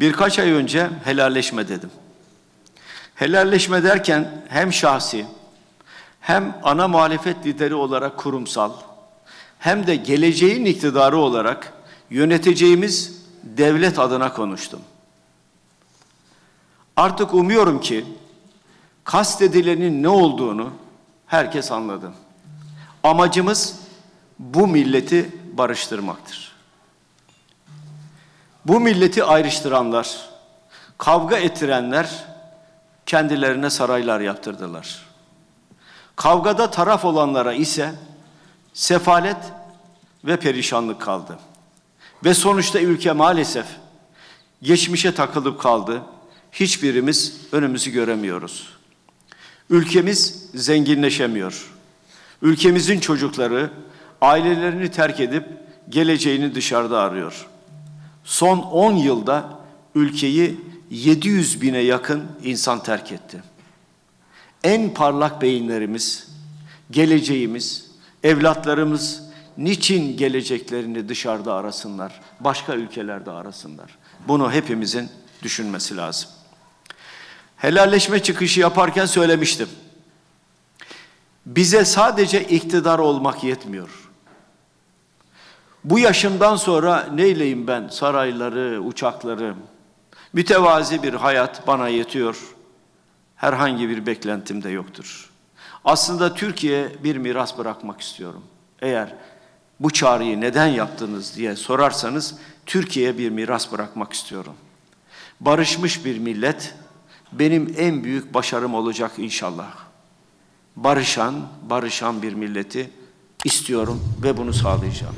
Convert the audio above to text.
Birkaç ay önce helalleşme dedim. Helalleşme derken hem şahsi hem ana muhalefet lideri olarak kurumsal hem de geleceğin iktidarı olarak yöneteceğimiz devlet adına konuştum. Artık umuyorum ki kastedilenin ne olduğunu herkes anladı. Amacımız bu milleti barıştırmaktır. Bu milleti ayrıştıranlar, kavga ettirenler kendilerine saraylar yaptırdılar. Kavgada taraf olanlara ise sefalet ve perişanlık kaldı. Ve sonuçta ülke maalesef geçmişe takılıp kaldı. Hiçbirimiz önümüzü göremiyoruz. Ülkemiz zenginleşemiyor. Ülkemizin çocukları ailelerini terk edip geleceğini dışarıda arıyor. Son 10 yılda ülkeyi 700 bine yakın insan terk etti. En parlak beyinlerimiz, geleceğimiz, evlatlarımız niçin geleceklerini dışarıda arasınlar, başka ülkelerde arasınlar? Bunu hepimizin düşünmesi lazım. Helalleşme çıkışı yaparken söylemiştim. Bize sadece iktidar olmak yetmiyor. Bu yaşımdan sonra neyleyim ben? Sarayları, uçakları, mütevazi bir hayat bana yetiyor. Herhangi bir beklentim de yoktur. Aslında Türkiye bir miras bırakmak istiyorum. Eğer bu çağrıyı neden yaptınız diye sorarsanız Türkiye'ye bir miras bırakmak istiyorum. Barışmış bir millet benim en büyük başarım olacak inşallah. Barışan, barışan bir milleti istiyorum ve bunu sağlayacağım.